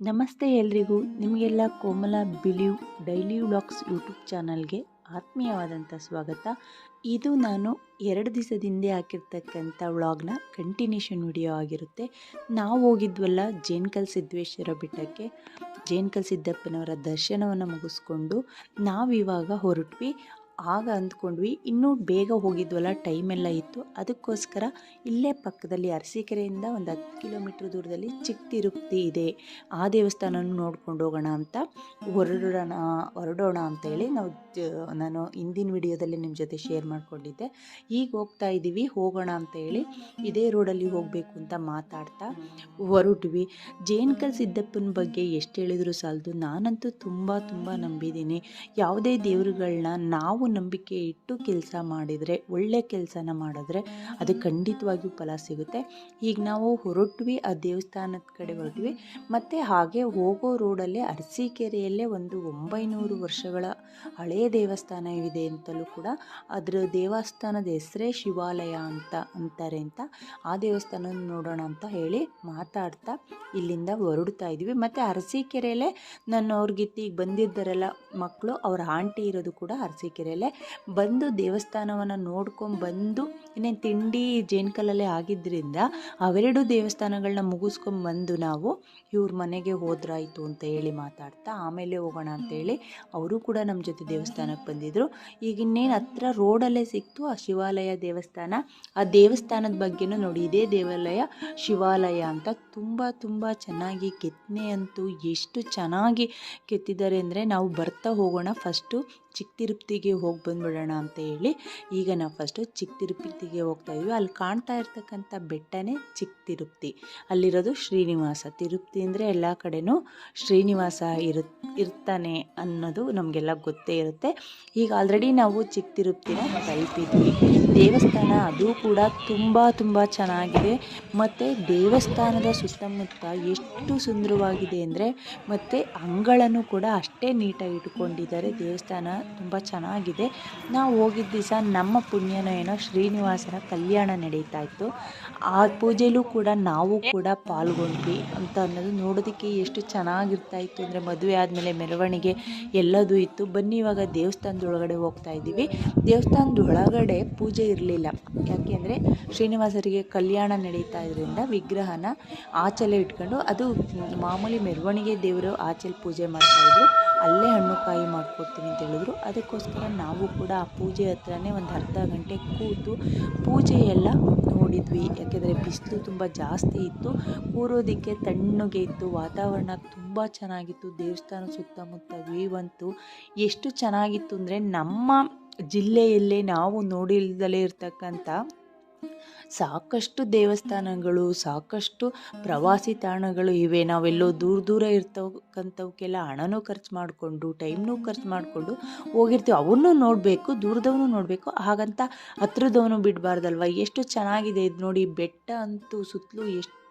ನಮಸ್ತೆ ಎಲ್ರಿಗೂ. ನಿಮಗೆಲ್ಲ Komala believe daily vlogs YouTube ಚಾನಲ್ಗೆ ಆತ್ಮೀಯವಾದಂಥ ಸ್ವಾಗತ. ಇದು ನಾನು ಎರಡು ದಿವಸದ ಹಿಂದೆ ಹಾಕಿರ್ತಕ್ಕಂಥ ವ್ಲಾಗ್ನ ಕಂಟಿನ್ಯೂಷನ್ ವಿಡಿಯೋ ಆಗಿರುತ್ತೆ. ನಾವು ಹೋಗಿದ್ವಲ್ಲ ಜೇನ್ಕಲ್ ಸಿದ್ದೇಶ್ವರ ಬೆಟ್ಟಕ್ಕೆ. ಜೇನ್ಕಲ್ ಸಿದ್ದಪ್ಪನವರ ದರ್ಶನವನ್ನು ಮುಗಿಸ್ಕೊಂಡು ನಾವಿವಾಗ ಹೊರಟ್ವಿ. ಆಗ ಅಂದ್ಕೊಂಡ್ವಿ, ಇನ್ನೂ ಬೇಗ ಹೋಗಿದ್ವಲ್ಲ, ಟೈಮೆಲ್ಲ ಇತ್ತು. ಅದಕ್ಕೋಸ್ಕರ ಇಲ್ಲೇ ಪಕ್ಕದಲ್ಲಿ ಅರಸೀಕೆರೆಯಿಂದ ಒಂದು ಹತ್ತು ಕಿಲೋಮೀಟ್ರ್ ದೂರದಲ್ಲಿ ಚಿಕ್ಕ ತಿರುಪತಿ ಇದೆ. ಆ ದೇವಸ್ಥಾನವನ್ನು ನೋಡ್ಕೊಂಡು ಹೋಗೋಣ ಅಂತ ಹೊರಡೋಣ ಹೊರಡೋಣ ಅಂತ ಹೇಳಿ ನಾವು ನಾನು ಹಿಂದಿನ ವಿಡಿಯೋದಲ್ಲಿ ನಿಮ್ಮ ಜೊತೆ ಶೇರ್ ಮಾಡಿಕೊಂಡಿದ್ದೆ. ಈಗ ಹೋಗ್ತಾ ಇದ್ದೀವಿ ಹೋಗೋಣ ಅಂತ ಹೇಳಿ ಇದೇ ರೋಡಲ್ಲಿ ಹೋಗಬೇಕು ಅಂತ ಮಾತಾಡ್ತಾ ಹೊರಟ್ವಿ. ಜೇನ್ಕಲ್ ಸಿದ್ದಪ್ಪನ ಬಗ್ಗೆ ಎಷ್ಟು ಹೇಳಿದರೂ ಸಾಲದು, ನಾನಂತೂ ತುಂಬ ತುಂಬ ನಂಬಿದ್ದೀನಿ. ಯಾವುದೇ ದೇವರುಗಳನ್ನ ನಾವು ನಂಬಿಕೆ ಇಟ್ಟು ಕೆಲಸ ಮಾಡಿದರೆ, ಒಳ್ಳೆ ಕೆಲಸನ ಮಾಡಿದ್ರೆ ಅದು ಖಂಡಿತವಾಗಿಯೂ ಫಲ ಸಿಗುತ್ತೆ. ಈಗ ನಾವು ಹೊರಟ್ವಿ, ಆ ದೇವಸ್ಥಾನದ ಕಡೆ ಹೊರಟ್ವಿ, ಮತ್ತು ಹಾಗೆ ಹೋಗೋ ರೋಡಲ್ಲೇ ಅರಸೀಕೆರೆಯಲ್ಲೇ ಒಂದು ಒಂಬೈನೂರು ವರ್ಷಗಳ ಹಳೆಯ ದೇವಸ್ಥಾನ ಇದೆ ಅಂತಲೂ ಕೂಡ ಅದರ ದೇವಸ್ಥಾನದ ಹೆಸರೇ ಶಿವಾಲಯ ಅಂತ ಅಂತಾರೆ ಅಂತ ಆ ದೇವಸ್ಥಾನ ನೋಡೋಣ ಅಂತ ಹೇಳಿ ಮಾತಾಡ್ತಾ ಇಲ್ಲಿಂದ ಹೊರಡ್ತಾ ಇದ್ವಿ. ಮತ್ತು ಅರಸೀಕೆರೆಯಲ್ಲೇ ನನ್ನ ಅವ್ರಿಗೆ ಈಗ ಬಂದಿದ್ದಾರಲ್ಲ ಮಕ್ಕಳು ಅವ್ರ ಆಂಟಿ ಇರೋದು ಕೂಡ ಅರಸೀಕೆರೆಯಲ್ಲೇ ಬಂದು ದೇವಸ್ಥಾನವನ್ನು ನೋಡ್ಕೊಂಡು ಬಂದು ಇನ್ನೇನು ತಿಂಡಿ, ಜೇನ್ಕಲ್ಲಲ್ಲೇ ಆಗಿದ್ದರಿಂದ ಅವೆರಡು ದೇವಸ್ಥಾನಗಳನ್ನ ಮುಗಿಸ್ಕೊಂಡು ಬಂದು ನಾವು ಇವ್ರ ಮನೆಗೆ ಹೋದ್ರಾಯಿತು ಅಂತ ಹೇಳಿ ಮಾತಾಡ್ತಾ ಆಮೇಲೆ ಹೋಗೋಣ ಅಂತೇಳಿ ಅವರು ಕೂಡ ನಮ್ಮ ಜೊತೆ ದೇವಸ್ಥಾನಕ್ಕೆ ಬಂದಿದ್ದರು ಈಗ ಇನ್ನೇನು ಹತ್ರ ರೋಡಲ್ಲೇ ಸಿಕ್ತು, ಆ ಶಿವಾಲಯ ದೇವಸ್ಥಾನ. ಆ ದೇವಸ್ಥಾನದ ಬಗ್ಗೆನೂ ನೋಡಿ, ಇದೇ ದೇವಾಲಯ ಶಿವಾಲಯ ಅಂತ ತುಂಬ ತುಂಬ ಚೆನ್ನಾಗಿ ಕೆತ್ತನೆ ಅಂತೂ ಎಷ್ಟು ಚೆನ್ನಾಗಿ ಕೆತ್ತಿದ್ದಾರೆ ಅಂದರೆ ನಾವು ಬರ್ತಾ ಹೋಗೋಣ. ಫಸ್ಟು ಚಿಕ್ಕ ತಿರುಪ್ತಿಗೆ ಬಂದ್ಬಿಡೋಣ ಅಂತ ಹೇಳಿ ಈಗ ನಾವು ಫಸ್ಟು ಚಿಕ್ಕ ತಿರುಪತಿಗೆ ಹೋಗ್ತಾ ಇದ್ವಿ. ಅಲ್ಲಿ ಕಾಣ್ತಾ ಇರ್ತಕ್ಕಂಥ ಬೆಟ್ಟನೇ ಚಿಕ್ಕ ತಿರುಪತಿ ಅಲ್ಲಿರೋದು ಶ್ರೀನಿವಾಸ. ತಿರುಪತಿ ಅಂದರೆ ಎಲ್ಲ ಕಡೆನೂ ಶ್ರೀನಿವಾಸ ಇರು ಇರ್ತಾನೆ ಅನ್ನೋದು ನಮಗೆಲ್ಲ ಗೊತ್ತೇ ಇರುತ್ತೆ. ಈಗ ಆಲ್ರೆಡಿ ನಾವು ಚಿಕ್ಕ ತಿರುಪತಿನ ತಲುಪಿದ್ವಿ ದೇವಸ್ಥಾನ ಅದು ಕೂಡ ತುಂಬ ತುಂಬ ಚೆನ್ನಾಗಿದೆ. ಮತ್ತು ದೇವಸ್ಥಾನದ ಸುತ್ತಮುತ್ತ ಎಷ್ಟು ಸುಂದರವಾಗಿದೆ ಅಂದರೆ ಮತ್ತು ಅಂಗಳನ್ನು ಕೂಡ ಅಷ್ಟೇ ನೀಟಾಗಿ ಇಟ್ಕೊಂಡಿದ್ದಾರೆ. ದೇವಸ್ಥಾನ ತುಂಬ ಚೆನ್ನಾಗಿದೆ. ನಾವು ಹೋಗಿದ್ದ ದಿವಸ ನಮ್ಮ ಪುಣ್ಯನೋ ಏನೋ ಶ್ರೀನಿವಾಸನ ಕಲ್ಯಾಣ ನಡೀತಾ ಇತ್ತು. ಆ ಪೂಜೆಯಲ್ಲೂ ಕೂಡ ನಾವು ಕೂಡ ಪಾಲ್ಗೊಂಡ್ವಿ ಅಂತ ಅನ್ನೋದು ನೋಡೋದಕ್ಕೆ ಎಷ್ಟು ಚೆನ್ನಾಗಿರ್ತಾ ಇತ್ತು ಅಂದರೆ ಮದುವೆ ಆದಮೇಲೆ ಮೆರವಣಿಗೆ ಎಲ್ಲದೂ ಇತ್ತು. ಬನ್ನಿ, ಇವಾಗ ದೇವಸ್ಥಾನದೊಳಗಡೆ ಹೋಗ್ತಾ ಇದ್ದೀವಿ. ದೇವಸ್ಥಾನದ ಒಳಗಡೆ ಪೂಜೆ ಇರಲಿಲ್ಲ. ಯಾಕೆಂದರೆ ಶ್ರೀನಿವಾಸರಿಗೆ ಕಲ್ಯಾಣ ನಡೀತಾ ಇದ್ರಿಂದ ವಿಗ್ರಹನ ಆಚೆಲೆ ಇಟ್ಕೊಂಡು ಅದು ಮಾಮೂಲಿ ಮೆರವಣಿಗೆ ದೇವರು ಆಚೆಲಿ ಪೂಜೆ ಮಾಡ್ತಾಯಿದ್ರು ಅಲ್ಲೇ ಹಣ್ಣು ಕಾಯಿ ಮಾಡ್ಕೊಡ್ತೀನಿ ಅಂತ ಹೇಳಿದ್ರು. ಅದಕ್ಕೋಸ್ಕರ ನಾವು ಕೂಡ ಆ ಪೂಜೆ ಹತ್ರನೇ ಒಂದು ಅರ್ಧ ಗಂಟೆ ಕೂತು ಪೂಜೆ ಎಲ್ಲ ನೋಡಿದ್ವಿ. ಯಾಕೆಂದರೆ ಬಿಸಿಲು ತುಂಬ ಜಾಸ್ತಿ ಇತ್ತು. ಕೂರೋದಕ್ಕೆ ತಣ್ಣಗೆ ಇತ್ತು. ವಾತಾವರಣ ತುಂಬ ಚೆನ್ನಾಗಿತ್ತು. ದೇವಸ್ಥಾನ ಸುತ್ತಮುತ್ತ ವ್ಯೂ ಎಷ್ಟು ಚೆನ್ನಾಗಿತ್ತು ಅಂದರೆ ನಮ್ಮ ಜಿಲ್ಲೆಯಲ್ಲೇ ನಾವು ನೋಡಿಲ್ದಲೇ ಇರ್ತಕ್ಕಂಥ ಸಾಕಷ್ಟು ದೇವಸ್ಥಾನಗಳು, ಸಾಕಷ್ಟು ಪ್ರವಾಸಿ ತಾಣಗಳು ಇವೆ. ನಾವೆಲ್ಲೋ ದೂರ ದೂರ ಇರ್ತಕ್ಕಂಥವಕ್ಕೆಲ್ಲ ಹಣನೂ ಖರ್ಚು ಮಾಡಿಕೊಂಡು ಟೈಮ್ನೂ ಖರ್ಚು ಮಾಡಿಕೊಂಡು ಹೋಗಿರ್ತೀವಿ. ಅವನ್ನೂ ನೋಡಬೇಕು ದೂರದವನು ನೋಡಬೇಕು. ಹಾಗಂತ ಹತ್ರದವನು ಬಿಡಬಾರ್ದಲ್ವ? ಎಷ್ಟು ಚೆನ್ನಾಗಿದೆ. ಇದು ನೋಡಿ ಬೆಟ್ಟ ಅಂತೂ ಸುತ್ತಲೂ ಎಷ್ಟು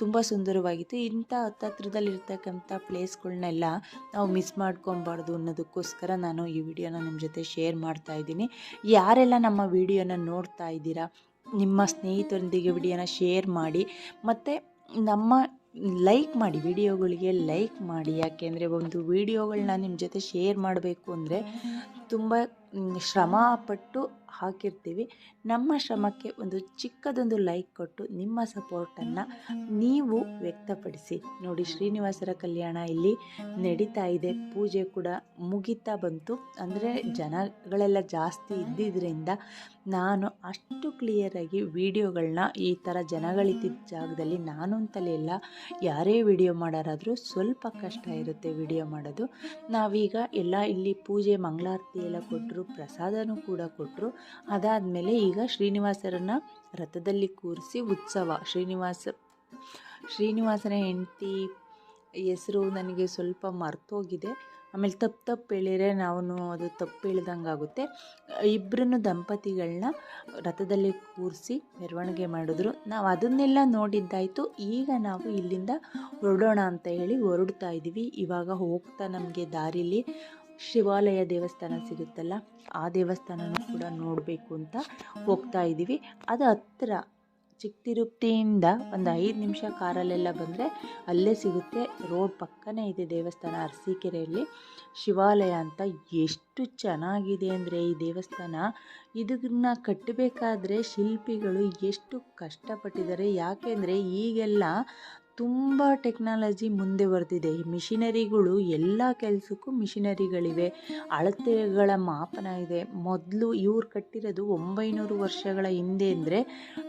ತುಂಬ ಸುಂದರವಾಗಿತ್ತು. ಇಂಥ ಹತ್ತತ್ರದಲ್ಲಿರ್ತಕ್ಕಂಥ ಪ್ಲೇಸ್ಗಳನ್ನೆಲ್ಲ ನಾವು ಮಿಸ್ ಮಾಡ್ಕೊಬಾರ್ದು ಅನ್ನೋದಕ್ಕೋಸ್ಕರ ನಾನು ಈ ವಿಡಿಯೋನ ನಿಮ್ಮ ಜೊತೆ ಶೇರ್ ಮಾಡ್ತಾ ಇದ್ದೀನಿ. ಯಾರೆಲ್ಲ ನಮ್ಮ ವಿಡಿಯೋನ ನೋಡ್ತಾ ಇದ್ದೀರಾ, ನಿಮ್ಮ ಸ್ನೇಹಿತರೊಂದಿಗೆ ವಿಡಿಯೋನ ಶೇರ್ ಮಾಡಿ, ಮತ್ತು ನಮ್ಮ ಲೈಕ್ ಮಾಡಿ, ವಿಡಿಯೋಗಳಿಗೆ ಲೈಕ್ ಮಾಡಿ. ಯಾಕೆಂದರೆ ಒಂದು ವಿಡಿಯೋಗಳನ್ನ ನಿಮ್ಮ ಜೊತೆ ಶೇರ್ ಮಾಡಬೇಕು ಅಂದರೆ ತುಂಬ ಶ್ರಮ ಪಟ್ಟು ಹಾಕಿರ್ತೀವಿ. ನಮ್ಮ ಶ್ರಮಕ್ಕೆ ಒಂದು ಚಿಕ್ಕದೊಂದು ಲೈಕ್ ಕೊಟ್ಟು ನಿಮ್ಮ ಸಪೋರ್ಟನ್ನು ನೀವು ವ್ಯಕ್ತಪಡಿಸಿ. ನೋಡಿ ಶ್ರೀನಿವಾಸರ ಕಲ್ಯಾಣ ಇಲ್ಲಿ ನಡೀತಾ ಇದೆ. ಪೂಜೆ ಕೂಡ ಮುಗಿತಾ ಬಂತು. ಅಂದರೆ ಜನಗಳೆಲ್ಲ ಜಾಸ್ತಿ ಇದ್ದಿದ್ದರಿಂದ ನಾನು ಅಷ್ಟು ಕ್ಲಿಯರಾಗಿ ವೀಡಿಯೋಗಳನ್ನ ಈ ಥರ ಜನಗಳಿದ್ದಿದ್ದ ಜಾಗದಲ್ಲಿ ನಾನು ಇಲ್ಲ. ಯಾರೇ ವಿಡಿಯೋ ಮಾಡೋರಾದರೂ ಸ್ವಲ್ಪ ಕಷ್ಟ ಇರುತ್ತೆ ವಿಡಿಯೋ ಮಾಡೋದು. ನಾವೀಗ ಎಲ್ಲ ಇಲ್ಲಿ ಪೂಜೆ, ಮಂಗಳಾರತಿ ಎಲ್ಲ ಕೊಟ್ಟರು ಪ್ರಸಾದನೂ ಕೂಡ ಕೊಟ್ಟರು ಅದಾದಮೇಲೆ ಈಗ ಶ್ರೀನಿವಾಸರನ್ನ ರಥದಲ್ಲಿ ಕೂರಿಸಿ ಉತ್ಸವ. ಶ್ರೀನಿವಾಸ, ಶ್ರೀನಿವಾಸನ ಹೆಂಡತಿ ಹೆಸರು ನನಗೆ ಸ್ವಲ್ಪ ಮರ್ತೋಗಿದೆ. ಆಮೇಲೆ ತಪ್ಪು ತಪ್ಪು ಹೇಳಿದ್ರೆ ನಾವು ಅದು ತಪ್ಪು ಹೇಳ್ದಂಗೆ ಆಗುತ್ತೆ. ಇಬ್ಬರನ್ನು ದಂಪತಿಗಳನ್ನ ರಥದಲ್ಲಿ ಕೂರಿಸಿ ಮೆರವಣಿಗೆ ಮಾಡಿದ್ರು. ನಾವು ಅದನ್ನೆಲ್ಲ ನೋಡಿದ್ದಾಯಿತು. ಈಗ ನಾವು ಇಲ್ಲಿಂದ ಹೊರಡೋಣ ಅಂತ ಹೇಳಿ ಹೊರಡ್ತಾ ಇದ್ದೀವಿ. ಇವಾಗ ಹೋಗ್ತಾ ನಮಗೆ ದಾರಿಲಿ ಶಿವಾಲಯ ದೇವಸ್ಥಾನ ಸಿಗುತ್ತಲ್ಲ, ಆ ದೇವಸ್ಥಾನನೂ ಕೂಡ ನೋಡಬೇಕು ಅಂತ ಹೋಗ್ತಾ ಇದ್ದೀವಿ. ಅದು ಹತ್ತಿರ ಚಿಕ್ಕತಿರುಪತಿಯಿಂದ ಒಂದು ಐದು ನಿಮಿಷ ಕಾರಲ್ಲೆಲ್ಲ ಬಂದರೆ ಅಲ್ಲೇ ಸಿಗುತ್ತೆ. ರೋಡ್ ಪಕ್ಕನೇ ಇದೆ ದೇವಸ್ಥಾನ ಅರಸೀಕೆರೆಯಲ್ಲಿ. ಶಿವಾಲಯ ಅಂತ ಎಷ್ಟು ಚೆನ್ನಾಗಿದೆ ಅಂದರೆ ಈ ದೇವಸ್ಥಾನ. ಇದನ್ನ ಕಟ್ಟಬೇಕಾದ್ರೆ ಶಿಲ್ಪಿಗಳು ಎಷ್ಟು ಕಷ್ಟಪಟ್ಟಿದ್ದಾರೆ. ಯಾಕೆಂದರೆ ಈಗೆಲ್ಲ ತುಂಬ ಟೆಕ್ನಾಲಜಿ ಮುಂದೆ ಬರೆದಿದೆ ಈ ಮಿಷಿನರಿಗಳು ಎಲ್ಲ ಕೆಲಸಕ್ಕೂ ಮಿಷಿನರಿಗಳಿವೆ. ಅಳತೆಗಳ ಮಾಪನ ಇದೆ. ಮೊದಲು ಇವ್ರು ಕಟ್ಟಿರೋದು ಒಂಬೈನೂರು ವರ್ಷಗಳ ಹಿಂದೆ ಅಂದರೆ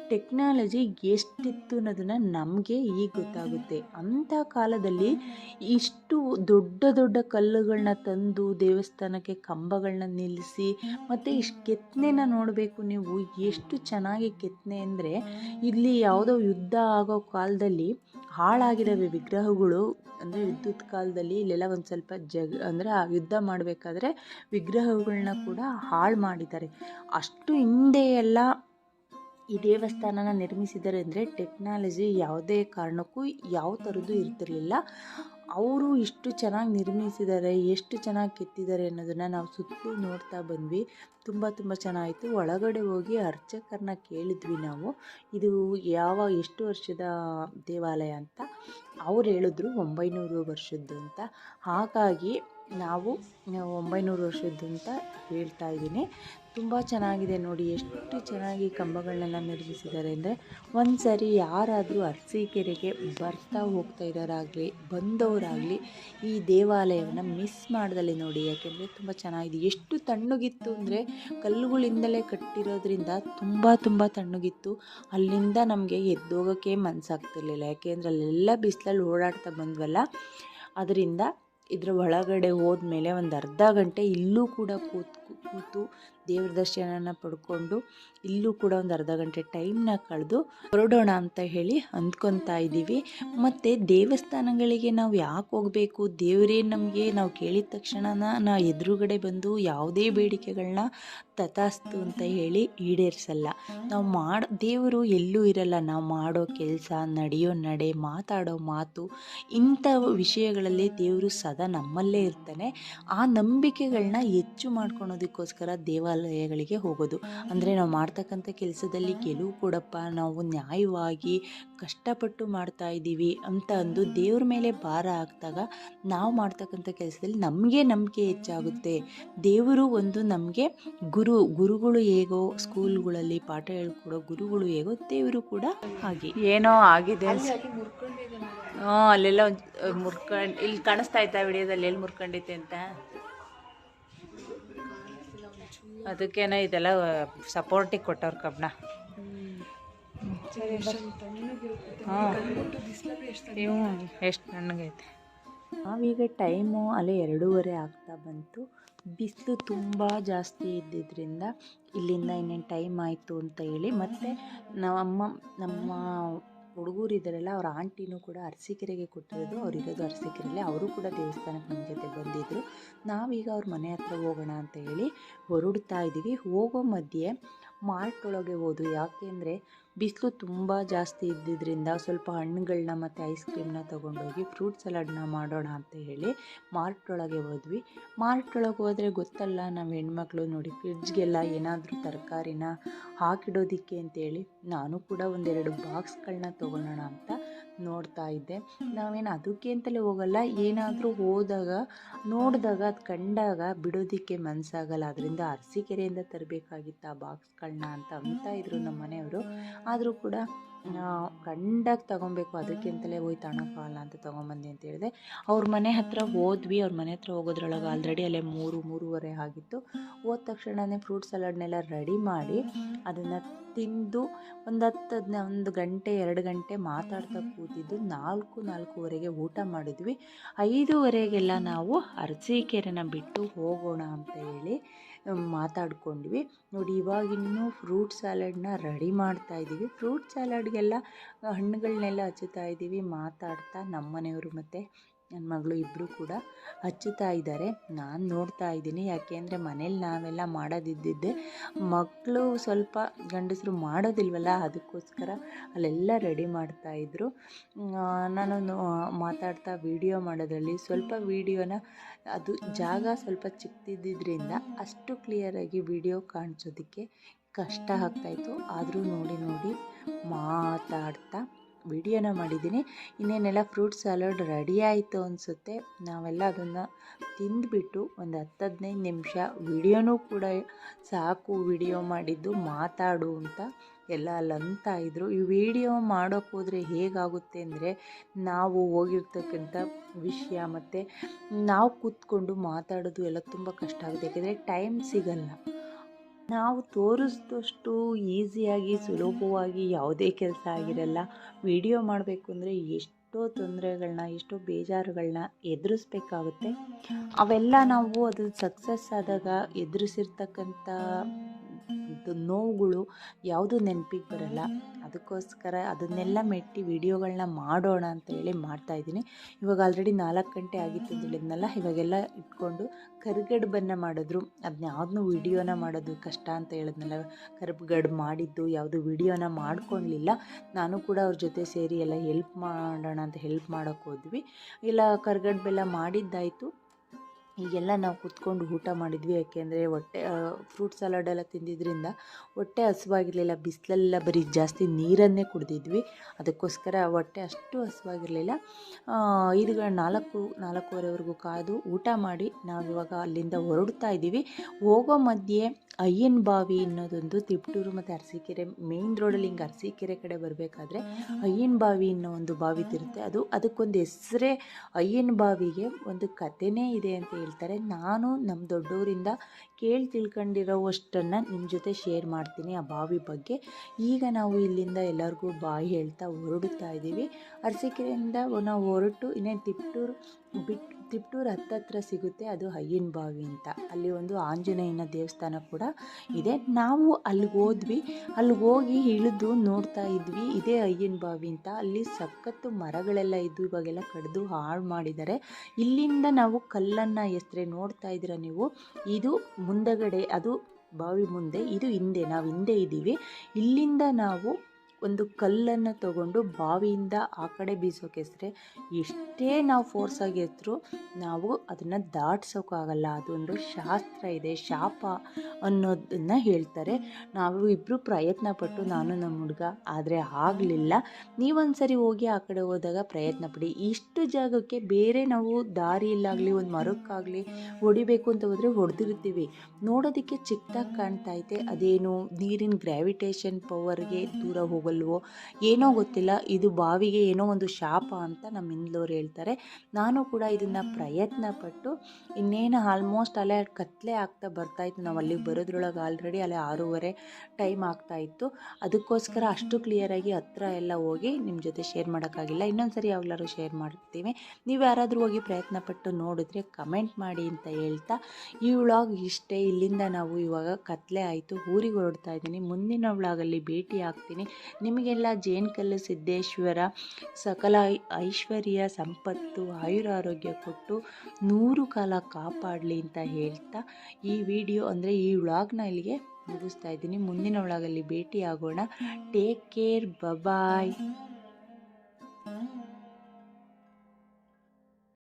ಟೆಕ್ನಾಲಜಿ ಎಷ್ಟಿತ್ತು ಅನ್ನೋದನ್ನು ನಮಗೆ ಈಗ ಗೊತ್ತಾಗುತ್ತೆ. ಅಂಥ ಕಾಲದಲ್ಲಿ ಇಷ್ಟು ದೊಡ್ಡ ದೊಡ್ಡ ಕಲ್ಲುಗಳನ್ನ ತಂದು ದೇವಸ್ಥಾನಕ್ಕೆ ಕಂಬಗಳನ್ನ ನಿಲ್ಲಿಸಿ ಮತ್ತು ಇಷ್ಟು ಕೆತ್ತನೆನ ನೋಡಬೇಕು ನೀವು ಎಷ್ಟು ಚೆನ್ನಾಗಿ ಕೆತ್ತನೆ ಅಂದರೆ ಇಲ್ಲಿ ಯಾವುದೋ ಯುದ್ಧ ಆಗೋ ಕಾಲದಲ್ಲಿ ಹಾಳಾಗಿದ್ದಾವೆ ವಿಗ್ರಹಗಳು. ಅಂದರೆ ವಿದ್ಯುತ್ ಕಾಲದಲ್ಲಿ ಇಲ್ಲೆಲ್ಲ ಒಂದು ಸ್ವಲ್ಪ ಜಗ್, ಅಂದರೆ ಆ ಯುದ್ಧ ಮಾಡಬೇಕಾದ್ರೆ ವಿಗ್ರಹಗಳನ್ನ ಕೂಡ ಹಾಳು ಮಾಡಿದ್ದಾರೆ. ಅಷ್ಟು ಹಿಂದೆ ಎಲ್ಲ ಈ ದೇವಸ್ಥಾನನ ನಿರ್ಮಿಸಿದ್ದಾರೆ ಅಂದರೆ ಟೆಕ್ನಾಲಜಿ ಯಾವುದೇ ಕಾರಣಕ್ಕೂ ಯಾವ ಥರದ್ದು ಇರ್ತಿರಲಿಲ್ಲ. ಅವರು ಇಷ್ಟು ಚೆನ್ನಾಗಿ ನಿರ್ಮಿಸಿದ್ದಾರೆ, ಎಷ್ಟು ಚೆನ್ನಾಗಿ ಕೆತ್ತಿದ್ದಾರೆ ಅನ್ನೋದನ್ನು ನಾವು ಸುತ್ತಲೂ ನೋಡ್ತಾ ಬಂದ್ವಿ. ತುಂಬ ತುಂಬ ಚೆನ್ನಾಗಿತ್ತು ಒಳಗಡೆ ಹೋಗಿ ಅರ್ಚಕರನ್ನ ಕೇಳಿದ್ವಿ ನಾವು. ಇದು ಯಾವ, ಎಷ್ಟು ವರ್ಷದ ದೇವಾಲಯ ಅಂತ. ಅವ್ರು ಹೇಳಿದ್ರು ಒಂಬೈನೂರು ವರ್ಷದ್ದು ಅಂತ. ಹಾಗಾಗಿ ನಾವು ಒಂಬೈನೂರು ವರ್ಷದ್ದು ಹೇಳ್ತಾ ಇದ್ದೀನಿ. ತುಂಬ ಚೆನ್ನಾಗಿದೆ ನೋಡಿ, ಎಷ್ಟು ಚೆನ್ನಾಗಿ ಕಂಬಗಳನ್ನೆಲ್ಲ ನಿರ್ಮಿಸಿದ್ದಾರೆ ಅಂದರೆ ಒಂದು ಸರಿ ಯಾರಾದರೂ ಅರಸೀಕೆರೆಗೆ ಬರ್ತಾ ಹೋಗ್ತಾ ಇರೋರಾಗಲಿ, ಬಂದವರಾಗಲಿ, ಈ ದೇವಾಲಯವನ್ನು ಮಿಸ್ ಮಾಡ್ದಲ್ಲಿ ನೋಡಿ, ಯಾಕೆಂದರೆ ತುಂಬ ಚೆನ್ನಾಗಿದೆ. ಎಷ್ಟು ತಣ್ಣಗಿತ್ತು ಅಂದರೆ, ಕಲ್ಲುಗಳಿಂದಲೇ ಕಟ್ಟಿರೋದ್ರಿಂದ ತುಂಬ ತುಂಬ ತಣ್ಣಗಿತ್ತು. ಅಲ್ಲಿಂದ ನಮಗೆ ಎದ್ದೋಗೋಕ್ಕೆ ಮನಸ್ಸಾಗ್ತಿರ್ಲಿಲ್ಲ ಯಾಕೆಂದರೆ ಅಲ್ಲೆಲ್ಲ ಬಿಸಿಲಲ್ಲಿ ಓಡಾಡ್ತಾ ಬಂದ್ವಲ್ಲ, ಅದರಿಂದ ಇದರ ಒಳಗಡೆ ಹೋದ್ಮೇಲೆ ಒಂದು ಅರ್ಧ ಗಂಟೆ ಇಲ್ಲೂ ಕೂಡ ಕೂತು ಕೂತು ದೇವ್ರ ದರ್ಶನನ ಪಡ್ಕೊಂಡು ಇಲ್ಲೂ ಕೂಡ ಒಂದು ಅರ್ಧ ಗಂಟೆ ಟೈಮ್ನ ಕಳೆದು ಹೊರಡೋಣ ಅಂತ ಹೇಳಿ ಅಂದ್ಕೊತಾ ಇದ್ದೀವಿ. ಮತ್ತು ದೇವಸ್ಥಾನಗಳಿಗೆ ನಾವು ಯಾಕೆ ಹೋಗಬೇಕು? ದೇವರೇ ನಮಗೆ ನಾವು ಕೇಳಿದ ತಕ್ಷಣನ ನಾವು ಎದುರುಗಡೆ ಬಂದು ಯಾವುದೇ ಬೇಡಿಕೆಗಳನ್ನ ತಥಾಸ್ತು ಅಂತ ಹೇಳಿ ಈಡೇರಿಸಲ್ಲ. ನಾವು ಮಾಡೋ, ದೇವರು ಎಲ್ಲೂ ಇರಲ್ಲ. ನಾವು ಮಾಡೋ ಕೆಲಸ, ನಡೆಯೋ ನಡೆ, ಮಾತಾಡೋ ಮಾತು ಇಂಥ ವಿಷಯಗಳಲ್ಲಿ ದೇವರು ಸದಾ ನಮ್ಮಲ್ಲೇ ಇರ್ತಾನೆ. ಆ ನಂಬಿಕೆಗಳನ್ನ ಹೆಚ್ಚು ಮಾಡ್ಕೊಳೋದಕ್ಕೋಸ್ಕರ ದೇವಾಲಯಗಳಿಗೆ ಹೋಗೋದು. ಅಂದರೆ ನಾವು ಮಾಡ್ತಕ್ಕಂಥ ಕೆಲಸದಲ್ಲಿ ಗೆಲುವು ಕೊಡಪ್ಪ ನಾವು ನ್ಯಾಯವಾಗಿ ಕಷ್ಟಪಟ್ಟು ಮಾಡ್ತಾ ಇದ್ದೀವಿ ಅಂತ ಅಂದು ದೇವ್ರ ಮೇಲೆ ಭಾರ ಹಾಕಿದಾಗ ನಾವು ಮಾಡ್ತಕ್ಕಂಥ ಕೆಲಸದಲ್ಲಿ ನಮಗೆ ನಂಬಿಕೆ ಹೆಚ್ಚಾಗುತ್ತೆ. ದೇವರು ಒಂದು ನಮಗೆ ಗುರು ಗುರುಗಳು ಹೇಗೋ ಸ್ಕೂಲ್ಗಳಲ್ಲಿ ಪಾಠ ಹೇಳ್ಕೊಡೋ ಗುರುಗಳು ಹೇಗೋ ದೇವರು ಕೂಡ ಹಾಗೆ. ಏನೋ ಆಗಿದೆ. ಹ್ಞೂ ಅಲ್ಲೆಲ್ಲ ಒಂದು ಮುರ್ಕೊಂಡು ಇಲ್ಲಿ ಕಾಣಿಸ್ತಾ ಇತ್ತಾ ವಿಡಿಯೋದಲ್ಲಿ ಎಲ್ಲಿ ಮುರ್ಕೊಂಡೈತೆ ಅಂತ? ಅದಕ್ಕೇನೋ ಇದೆಲ್ಲ ಸಪೋರ್ಟಿಗೆ ಕೊಟ್ಟವ್ರು ಕಬ್ಬಣ. ಹಾಂ. ಎಷ್ಟು ತಣ್ಣಗೈತೆ ನಾವೀಗ ಟೈಮು ಅಲ್ಲಿ ಎರಡೂವರೆ ಆಗ್ತಾ ಬಂತು. ಬಿಸಿಲು ತುಂಬ ಜಾಸ್ತಿ ಇದ್ದಿದ್ದರಿಂದ ಇಲ್ಲಿಂದ ಇನ್ನೇನು ಟೈಮ್ ಆಯಿತು ಅಂತ ಹೇಳಿ ಮತ್ತು ನಮ್ಮ ನಮ್ಮ ಹುಡುಗರು ಇದ್ದಾರಲ್ಲ ಅವ್ರ ಆಂಟಿನೂ ಕೂಡ ಅರಸೀಕೆರೆಗೆ ಕೊಟ್ಟಿರೋದು, ಅವ್ರು ಇರೋದು ಅರಸೀಕೆರೆಯಲ್ಲಿ ಅವರು ಕೂಡ ದೇವಸ್ಥಾನಕ್ಕೆ ನಮ್ಮ ಜೊತೆ ಬಂದಿದ್ದರು ನಾವೀಗ ಅವ್ರ ಮನೆ ಹತ್ರ ಹೋಗೋಣ ಅಂತ ಹೇಳಿ ಹೊರಡ್ತಾ ಇದ್ದೀವಿ. ಹೋಗೋ ಮಧ್ಯೆ ಮಾರ್ಟ್ ಒಳಗೆ ಹೋದ್ವಿ ಯಾಕೆಂದರೆ ಬಿಸಿಲು ತುಂಬ ಜಾಸ್ತಿ ಇದ್ದಿದ್ದರಿಂದ ಸ್ವಲ್ಪ ಹಣ್ಣುಗಳನ್ನ ಮತ್ತು ಐಸ್ ಕ್ರೀಮ್ನ ತೊಗೊಂಡೋಗಿ ಫ್ರೂಟ್ ಸಲಾಡ್ನ ಮಾಡೋಣ ಅಂತ ಹೇಳಿ ಮಾರ್ಟ್ ಒಳಗೆ ಹೋದ್ವಿ. ಮಾರ್ಟ್ ಒಳಗೆ ಹೋದರೆ ಗೊತ್ತಲ್ಲ ನಾವು ಹೆಣ್ಮಕ್ಳು ನೋಡಿ ಫ್ರಿಡ್ಜ್ಗೆಲ್ಲ ಏನಾದರೂ ತರಕಾರಿನ ಹಾಕಿಡೋದಕ್ಕೆ ಅಂತೇಳಿ ನಾನು ಕೂಡ ಒಂದೆರಡು ಬಾಕ್ಸ್ಗಳನ್ನ ತೊಗೊಳ್ಳೋಣ ಅಂತ ನೋಡ್ತಾ ಇದ್ದೆ. ನಾವೇನು ಅದಕ್ಕೆ ಅಂತಲೇ ಹೋಗಲ್ಲ, ಏನಾದರೂ ಹೋದಾಗ, ನೋಡಿದಾಗ, ಅದು ಕಂಡಾಗ ಬಿಡೋದಕ್ಕೆ ಮನಸ್ಸಾಗಲ್ಲ ಅದರಿಂದ ಅರಸೀಕೆರೆಯಿಂದ ತರಬೇಕಾಗಿತ್ತು ಆ ಬಾಕ್ಸ್ಗಳನ್ನ ಅಂತ ಅಂತ ಇದ್ದರು ನಮ್ಮ ಮನೆಯವರು ಆದರೂ ಕೂಡ ಕಂಡಾಗ ತಗೊಬೇಕು. ಅದಕ್ಕಿಂತಲೇ ಹೋಯ್ತು ತಗೊಳಕ್ಕಾಗಲ್ಲ ಅಂತ ತಗೊಂಬಂದಿ ಅಂತ ಹೇಳಿದೆ. ಅವ್ರ ಮನೆ ಹತ್ರ ಹೋದ್ವಿ. ಅವ್ರ ಮನೆ ಹತ್ರ ಹೋಗೋದ್ರೊಳಗೆ ಆಲ್ರೆಡಿ ಅಲ್ಲೇ ಮೂರು, ಮೂರುವರೆ ಆಗಿತ್ತು. ಹೋದ ತಕ್ಷಣವೇ ಫ್ರೂಟ್ ಸಲಾಡ್ನೆಲ್ಲ ರೆಡಿ ಮಾಡಿ ಅದನ್ನು ತಿಂದು ಒಂದು ಹತ್ತು ಹದಿನ, ಒಂದು ಗಂಟೆ, ಎರಡು ಗಂಟೆ ಮಾತಾಡ್ತಾ ಕೂತಿದ್ದು ನಾಲ್ಕು, ನಾಲ್ಕೂವರೆಗೆ ಊಟ ಮಾಡಿದ್ವಿ. ಐದೂವರೆಗೆಲ್ಲ ನಾವು ಅರಸೀಕೆರೆನ ಬಿಟ್ಟು ಹೋಗೋಣ ಅಂತ ಹೇಳಿ ಮಾತಾಡ್ಕೊಂಡ್ವಿ. ನೋಡಿ ಇವಾಗಿನ್ನೂ ಫ್ರೂಟ್ ಸ್ಯಾಲಡ್ನ ರೆಡಿ ಮಾಡ್ತಾ ಇದ್ದೀವಿ ಫ್ರೂಟ್ ಸ್ಯಾಲಡ್ಗೆಲ್ಲ ಹಣ್ಣುಗಳನ್ನೆಲ್ಲ ಹಚ್ಚುತ್ತಾ ಇದ್ದೀವಿ ಮಾತಾಡ್ತಾ ನಮ್ಮನೆಯವರು ಮತ್ತು ನನ್ನ ಮಗಳು ಇಬ್ಬರು ಕೂಡ ಹಚ್ಚುತ್ತಾ ಇದ್ದಾರೆ. ನಾನು ನೋಡ್ತಾ ಇದ್ದೀನಿ. ಯಾಕೆಂದರೆ ಮನೇಲಿ ನಾವೆಲ್ಲ ಮಾಡೋದಿದ್ದಿದ್ದೆ. ಮಕ್ಕಳು ಸ್ವಲ್ಪ ಗಂಡಸರು ಮಾಡೋದಿಲ್ವಲ್ಲ, ಅದಕ್ಕೋಸ್ಕರ ಅಲ್ಲೆಲ್ಲ ರೆಡಿ ಮಾಡ್ತಾಯಿದ್ರು ನಾನು ಮಾತಾಡ್ತಾ ವಿಡಿಯೋ ಮಾಡೋದರಲ್ಲಿ ಸ್ವಲ್ಪ ವಿಡಿಯೋನ ಅದು ಜಾಗ ಸ್ವಲ್ಪ ಚಿಕ್ಕದಿದ್ದರಿಂದ ಅಷ್ಟು ಕ್ಲಿಯರಾಗಿ ವಿಡಿಯೋ ಕಾಣಿಸೋದಕ್ಕೆ ಕಷ್ಟ ಆಗ್ತಾಯಿತ್ತು ಆದರೂ ನೋಡಿ ನೋಡಿ ಮಾತಾಡ್ತಾ ವಿಡಿಯೋನ ಮಾಡಿದ್ದೀನಿ. ಇನ್ನೇನೆಲ್ಲ ಫ್ರೂಟ್ ಸ್ಯಾಲಡ್ ರೆಡಿ ಆಯಿತು ಅನಿಸುತ್ತೆ. ನಾವೆಲ್ಲ ಅದನ್ನು ತಿಂದುಬಿಟ್ಟು ಒಂದು ಹತ್ತು ಹದಿನೈದು ನಿಮಿಷ ವಿಡಿಯೋನೂ ಕೂಡ ಸಾಕು, ವಿಡಿಯೋ ಮಾಡಿದ್ದು ಮಾತಾಡು ಅಂತ ಎಲ್ಲ ಅಲ್ಲಂತ ಇದ್ದರು ಈ ವಿಡಿಯೋ ಮಾಡೋಕ್ಕೆ ಹೋದರೆ ಹೇಗಾಗುತ್ತೆ ಅಂದರೆ ನಾವು ಹೋಗಿರ್ತಕ್ಕಂಥ ವಿಷಯ ಮತ್ತು ನಾವು ಕೂತ್ಕೊಂಡು ಮಾತಾಡೋದು ಎಲ್ಲ ತುಂಬ ಕಷ್ಟ ಆಗುತ್ತೆ. ಯಾಕೆಂದರೆ ಟೈಮ್ ಸಿಗಲ್ಲ. ನಾವು ತೋರಿಸಿದಷ್ಟು ಈಸಿಯಾಗಿ, ಸುಲಭವಾಗಿ ಯಾವುದೇ ಕೆಲಸ ಆಗಿರಲ್ಲ. ವಿಡಿಯೋ ಮಾಡಬೇಕು ಅಂದರೆ ಎಷ್ಟೋ ತೊಂದರೆಗಳನ್ನ ಎಷ್ಟೋ ಬೇಜಾರುಗಳನ್ನ ಎದುರಿಸ್ಬೇಕಾಗುತ್ತೆ. ಅವೆಲ್ಲ ನಾವು ಅದು ಸಕ್ಸಸ್ ಆದಾಗ ಎದುರಿಸಿರ್ತಕ್ಕಂಥ ನೋವುಗಳು ಯಾವುದು ನೆನಪಿಗೆ ಬರಲ್ಲ. ಅದಕ್ಕೋಸ್ಕರ ಅದನ್ನೆಲ್ಲ ಮೆಟ್ಟಿ ವಿಡಿಯೋಗಳನ್ನ ಮಾಡೋಣ ಅಂತ ಹೇಳಿ ಮಾಡ್ತಾಯಿದ್ದೀನಿ ಇವಾಗ ಆಲ್ರೆಡಿ ನಾಲ್ಕು ಗಂಟೆ ಆಗಿತ್ತು ಅಂತ ಹೇಳಿದ್ನಲ್ಲ, ಇವಾಗೆಲ್ಲ ಇಟ್ಕೊಂಡು ಕರಿಗಡುಬನ್ನು ಮಾಡಿದ್ರು. ಅದನ್ನ ಯಾವುದನ್ನೂ ವಿಡಿಯೋನ ಮಾಡೋದು ಕಷ್ಟ ಅಂತ ಹೇಳಿದ್ನಲ್ಲ ಕರಿಗಡುಬು ಮಾಡಿದ್ದು ಯಾವುದು ವಿಡಿಯೋನ ಮಾಡ್ಕೊಳ್ಲಿಲ್ಲ ನಾನು ಕೂಡ ಅವ್ರ ಜೊತೆ ಸೇರಿ ಎಲ್ಲ ಹೆಲ್ಪ್ ಮಾಡೋಣ ಅಂತ ಹೆಲ್ಪ್ ಮಾಡೋಕ್ಕೆ ಹೋದ್ವಿ. ಇಲ್ಲ ಕರಿಗಡುಬೆಲ್ಲ ಮಾಡಿದ್ದಾಯಿತು. ಈಗೆಲ್ಲ ನಾವು ಕುತ್ಕೊಂಡು ಊಟ ಮಾಡಿದ್ವಿ. ಯಾಕೆಂದರೆ ಹೊಟ್ಟೆ ಫ್ರೂಟ್ ಸಲಾಡ್ ಎಲ್ಲ ತಿಂದಿದ್ದರಿಂದ ಹೊಟ್ಟೆ ಹಸಿವಾಗಿರಲಿಲ್ಲ ಬಿಸಿಲೆಲ್ಲ ಬರೀ ಜಾಸ್ತಿ ನೀರನ್ನೇ ಕುಡಿದಿದ್ವಿ. ಅದಕ್ಕೋಸ್ಕರ ಹೊಟ್ಟೆ ಅಷ್ಟು ಹಸಿವಾಗಿರಲಿಲ್ಲ. ಗ ನಾಲ್ಕು, ನಾಲ್ಕೂವರೆವರೆಗೂ ಕಾದು ಊಟ ಮಾಡಿ ನಾವಿವಾಗ ಅಲ್ಲಿಂದ ಹೊರಡ್ತಾ ಇದ್ದೀವಿ. ಹೋಗೋ ಮಧ್ಯೆ ಅಯ್ಯನ ಬಾವಿ ಅನ್ನೋದೊಂದು ತಿಪ್ಟೂರು ಮತ್ತು ಅರಸೀಕೆರೆ ಮೇನ್ ರೋಡಲ್ಲಿ ಹಿಂಗೆ ಅರಸೀಕೆರೆ ಕಡೆ ಬರಬೇಕಾದ್ರೆ ಅಯ್ಯನ ಬಾವಿ ಅನ್ನೋ ಒಂದು ಬಾವಿ ತಿರುತ್ತೆ. ಅದು ಅದಕ್ಕೊಂದು ಹೆಸರೇ ಅಯ್ಯನ ಬಾವಿಗೆ ಒಂದು ಕಥೆನೇ ಇದೆ ಅಂತ ಹೇಳ್ತಾರೆ. ನಾನು ನಮ್ಮ ದೊಡ್ಡವರಿಂದ ಕೇಳಿ ತಿಳ್ಕೊಂಡಿರೋವಷ್ಟನ್ನು ನಿಮ್ಮ ಜೊತೆ ಶೇರ್ ಮಾಡ್ತೀನಿ ಆ ಬಾವಿ ಬಗ್ಗೆ. ಈಗ ನಾವು ಇಲ್ಲಿಂದ ಎಲ್ಲರಿಗೂ ಬಾಯಿ ಹೇಳ್ತಾ ಹೊರಡುತ್ತಾ ಇದ್ದೀವಿ. ಅರಸೀಕೆರೆಯಿಂದ ನಾವು ಹೊರಟು ಇನ್ನೇನು ತಿಪ್ಟೂರು ಬಿಟ್ಟು ತಿಪ್ಟೂರು ಹತ್ತತ್ರ ಸಿಗುತ್ತೆ, ಅದು ಅಯ್ಯನ ಬಾವಿ ಅಂತ. ಅಲ್ಲಿ ಒಂದು ಆಂಜನೇಯನ ದೇವಸ್ಥಾನ ಕೂಡ ಇದೆ. ನಾವು ಅಲ್ಲಿಗೆ ಹೋದ್ವಿ. ಅಲ್ಲಿಗೆ ಹೋಗಿ ಇಳಿದು ನೋಡ್ತಾ ಇದ್ವಿ, ಇದೇ ಅಯ್ಯನ ಬಾವಿ ಅಂತ. ಅಲ್ಲಿ ಸಖತ್ತು ಮರಗಳೆಲ್ಲ ಇದ್ದು ಇವಾಗೆಲ್ಲ ಕಡಿದು ಹಾಳು ಮಾಡಿದ್ದಾರೆ. ಇಲ್ಲಿಂದ ನಾವು ಕಲ್ಲನ್ನು ಎಸ್ರೆ ನೋಡ್ತಾ ಇದ್ದೀರ ನೀವು? ಇದು ಮುಂದಗಡೆ, ಅದು ಬಾವಿ ಮುಂದೆ, ಇದು ಹಿಂದೆ, ನಾವು ಹಿಂದೆ ಇದ್ದೀವಿ. ಇಲ್ಲಿಂದ ನಾವು ಒಂದು ಕಲ್ಲನ್ನು ತಗೊಂಡು ಬಾವಿಯಿಂದ ಆ ಕಡೆ ಬೀಸೋಕೆ ಎಸರೆ ಎಷ್ಟೇ ನಾವು ಫೋರ್ಸಾಗಿ ಎತ್ತರೂ ನಾವು ಅದನ್ನು ದಾಟ್ಸೋಕ್ಕಾಗಲ್ಲ ಅದೊಂದು ಶಾಸ್ತ್ರ ಇದೆ, ಶಾಪ ಅನ್ನೋದನ್ನು ಹೇಳ್ತಾರೆ. ನಾವು ಇಬ್ಬರು ಪ್ರಯತ್ನ ಪಟ್ಟು ನಾನು ನಮ್ಮ ಹುಡುಗ, ಆದರೆ ಆಗಲಿಲ್ಲ. ನೀವೊಂದ್ಸರಿ ಹೋಗಿ ಆ ಕಡೆ ಹೋದಾಗ ಪ್ರಯತ್ನ ಪಡಿ. ಇಷ್ಟು ಜಾಗಕ್ಕೆ ಬೇರೆ ನಾವು ದಾರಿ ಇಲ್ಲಾಗಲಿ, ಒಂದು ಮರಕ್ಕಾಗಲಿ ಹೊಡಿಬೇಕು ಅಂತ ಹೋದರೆ ಹೊಡೆದಿರ್ತೀವಿ. ನೋಡೋದಕ್ಕೆ ಚಿಕ್ಕದಾಗಿ ಕಾಣ್ತಾ ಐತೆ. ಅದೇನು ನೀರಿನ ಗ್ರಾವಿಟೇಷನ್ ಪವರ್ಗೆ ದೂರ ಹೋಗಲ್ವೋ ಏನೋ ಗೊತ್ತಿಲ್ಲ. ಇದು ಬಾವಿಗೆ ಏನೋ ಒಂದು ಶಾಪ ಅಂತ ನಮ್ಮ ಹಿಂದ್ಲವ್ರು ಹೇಳ್ತಾರೆ. ನಾನು ಕೂಡ ಇದನ್ನು ಪ್ರಯತ್ನ ಪಟ್ಟು ಇನ್ನೇನು ಆಲ್ಮೋಸ್ಟ್ ಅಲ್ಲೇ ಕತ್ಲೆ ಆಗ್ತಾ ಬರ್ತಾಯಿತ್ತು ನಾವು ಅಲ್ಲಿಗೆ ಬರೋದ್ರೊಳಗೆ ಆಲ್ರೆಡಿ ಅಲ್ಲೇ ಆರೂವರೆ ಟೈಮ್ ಆಗ್ತಾಯಿತ್ತು ಅದಕ್ಕೋಸ್ಕರ ಅಷ್ಟು ಕ್ಲಿಯರಾಗಿ ಹತ್ರ ಎಲ್ಲ ಹೋಗಿ ನಿಮ್ಮ ಜೊತೆ ಶೇರ್ ಮಾಡೋಕ್ಕಾಗಿಲ್ಲ. ಇನ್ನೊಂದು ಸರಿ ಯಾವಾಗಲಾರು ಶೇರ್ ಮಾಡ್ತೀವಿ ನೀವು ಯಾರಾದರೂ ಹೋಗಿ ಪ್ರಯತ್ನ ಪಟ್ಟು ನೋಡಿದ್ರೆ ಕಮೆಂಟ್ ಮಾಡಿ ಅಂತ ಹೇಳ್ತಾ, ಈ ವ್ಲಾಗ್ ಇಷ್ಟೇ. ಇಲ್ಲಿಂದ ನಾವು ಇವಾಗ ಕತ್ಲೆ ಆಯಿತು. ಊರಿಗೆ ಹೊರಡ್ತಾ ಇದ್ದೀನಿ. ಮುಂದಿನ ವ್ಲಾಗಲ್ಲಿ ಭೇಟಿ ಆಗ್ತೀನಿ. ನಿಮಗೆಲ್ಲ ಜೇನ್ಕಲ್ಲು ಸಿದ್ದೇಶ್ವರ ಸಕಲ ಐಶ್ವರ್ಯ ಸಂಪತ್ತು ಆಯುರಾರೋಗ್ಯ ಕೊಟ್ಟು ನೂರು ಕಾಲ ಕಾಪಾಡಲಿ ಅಂತ ಹೇಳ್ತಾ ಈ ವಿಡಿಯೋ ಅಂದರೆ ಈ ವ್ಲಾಗ್ನ ಇಲ್ಲಿಗೆ ಮುಗಿಸ್ತಾ ಇದ್ದೀನಿ. ಮುಂದಿನ ಒಳಗಲ್ಲಿ ಭೇಟಿ ಆಗೋಣ ಟೇಕ್ ಕೇರ್ ಬಬಾಯ್